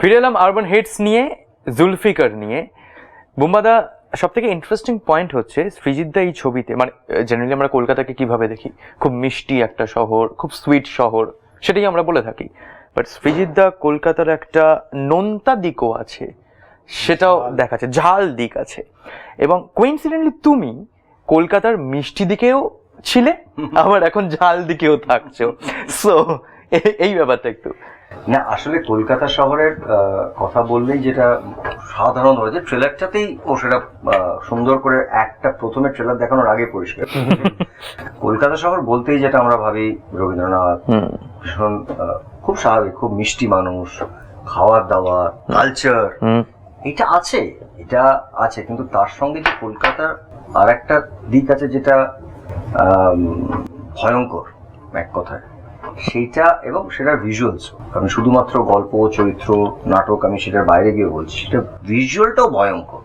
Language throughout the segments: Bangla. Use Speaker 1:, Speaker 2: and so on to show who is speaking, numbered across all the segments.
Speaker 1: ফিরে এলাম আরবান হেডস নিয়ে জুলফিকার নিয়ে। বুম্বাদা সব থেকে ইন্টারেস্টিং পয়েন্ট হচ্ছে সৃজিতদা এই ছবিতে মানে জেনারেলি আমরা কলকাতাকে কীভাবে দেখি? খুব মিষ্টি একটা শহর খুব সুইট শহর সেটাই আমরা বলে থাকি। বাট সৃজিতদা কলকাতার একটা নোনতা দিকও আছে সেটাও দেখাচ্ছে ঝাল দিক আছে। এবং কোইন্সিডেন্টলি তুমি কলকাতার মিষ্টি দিকেও ছিলে আবার এখন ঝাল দিকেও থাকছো। সো এই ব্যাপারটা একটু।
Speaker 2: না আসলে কলকাতা শহরের কথা বললেই যেটা সাধারণ হয় যে ট্রেলারটাতেই ও সেটা সুন্দর করে একটা প্রথমে ট্রেলার দেখানোর আগে পরিষ্কার। কলকাতা শহর বলতেই যেটা আমরা ভাবি রবীন্দ্রনাথ ভীষণ খুব স্বাভাবিক খুব মিষ্টি মানুষ খাওয়ার দাওয়ার কালচার এটা আছে এটা আছে কিন্তু তার সঙ্গে যে কলকাতার আর একটা দিক আছে যেটা ভয়ঙ্কর এক কথায়। সেইটা এবং সেটার ভিজুয়ালস কারণ শুধুমাত্র গল্প চরিত্র নাটক আমি সেটার বাইরে গিয়ে বলছি সেটা ভিজুয়ালটাও ভয়ঙ্কর।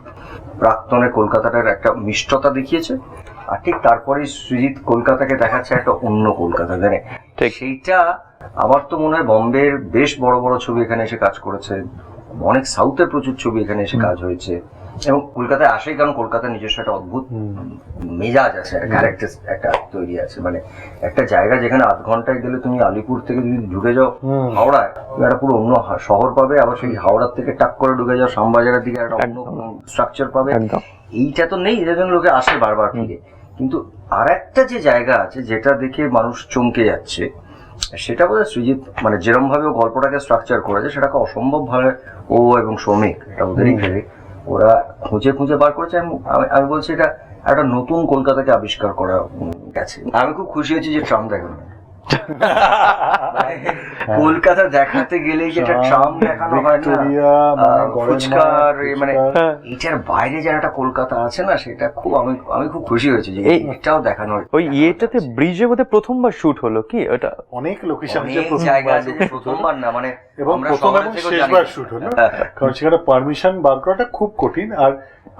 Speaker 2: প্রাক্তনে কলকাতাটার একটা মিষ্টতা দেখিয়েছে আর ঠিক তারপরেই সুজিৎ কলকাতাকে দেখাচ্ছে একটা অন্য কলকাতা।
Speaker 1: জানে।
Speaker 2: সেইটা আমার তো মনে হয় বম্বের বেশ বড় বড় ছবি এখানে এসে কাজ করেছে। অনেক সাউথের প্রচুর ছবি এখানে এসে কাজ হয়েছে। এবং কলকাতায় আসেই কারণ কলকাতার নিজস্ব একটা অদ্ভুত মেজাজ আছে একটা ক্যারেক্টার একটা তৈরি আছে। মানে একটা জায়গা যেখানে আধ ঘন্টায় গেলে তুমি আলিপুর থেকে যদি ঢুকে যাও হাওড়ায় একটা পুরো অন্য শহর পাবে আবার সেই হাওড়ার থেকে টাক করে ঢুকে যাও শ্যামবাজারের দিকে একটা অন্য স্ট্রাকচার পাবে। এইটা তো নেই এর জন্য লোকে আসে বারবার ফিরে। কিন্তু আর একটা যে জায়গা আছে যেটা দেখে মানুষ চমকে যাচ্ছে সেটা বোধ হয় সৃজিত মানে যেরম ভাবে ও গল্পটাকে স্ট্রাকচার করেছে সেটাকে অসম্ভব ভাবে ও এবং শ্রমিক এটা ওদেরই ক্রেডিট ওরা খুঁজে খুঁজে বার করেছে। আমি আমি- আমি বলছি এটা একটা নতুন কলকাতাকে আবিষ্কার করা গেছে। আমি খুব খুশি হয়েছি যে ট্রাম দেখানো কলকাতা দেখাতে গেলেই যেটা ট্রাম দেখানো হয় না?
Speaker 3: ভিক্টোরিয়া, মানে
Speaker 2: ফুচকার মানে এটার বাইরে যে একটা কলকাতা আছে না সেটা খুব আমি আমি খুব খুশি হয়েছি যে এটাও দেখানো
Speaker 1: ওই ইয়েটাতে ব্রিজে বোধহয় প্রথমবার শুট হলো কি? ওটা
Speaker 3: অনেক লোকেশন
Speaker 2: অনেক জায়গা আছে প্রথমবার না মানে
Speaker 3: এবং প্রথম এবং শেষবার শুট হলো। কারণ সেখানে পারমিশন বার করাটা খুব কঠিন আর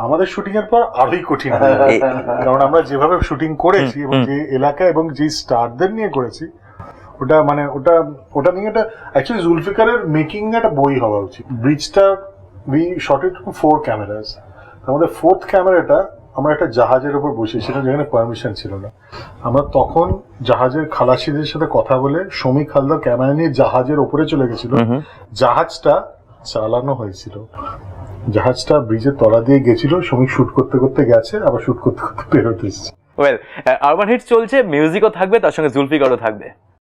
Speaker 3: আমাদের শুটিং এর পর আরোই কঠিন হয়ে গেল। কারণ আমরা যেভাবে শুটিং করেছি এবং যে এলাকা এবং যে স্টারদের নিয়ে করেছি ওটা মানে ওটা ওটা নিয়ে একটা অ্যাকচুয়ালি জুলফিকারের মেকিং একটা বই হওয়া উচিত। ব্রিজটা we shot it four cameras আমাদের ফোর্থ ক্যামেরাটা আমরা একটা জাহাজের উপর বসেছিলাম যেখানে পারমিশন ছিল না। আমরা তখন জাহাজের খালাসিদের সাথে কথা বলে শ্রমিক হালদার ক্যামেরা নিয়ে জাহাজের ওপরে চলে গেছিল। জাহাজটা চালানো হয়েছিল। জাহাজটা ব্রিজের তলা দিয়ে গেছিল শ্রমিক শুট করতে করতে গেছে আবার শুট করতে করতে বেরোতে এসেছে।
Speaker 1: ওয়েল আরবান হিট চলছে মিউজিকও থাকবে তার সঙ্গে জুলফিকারও থাকবে।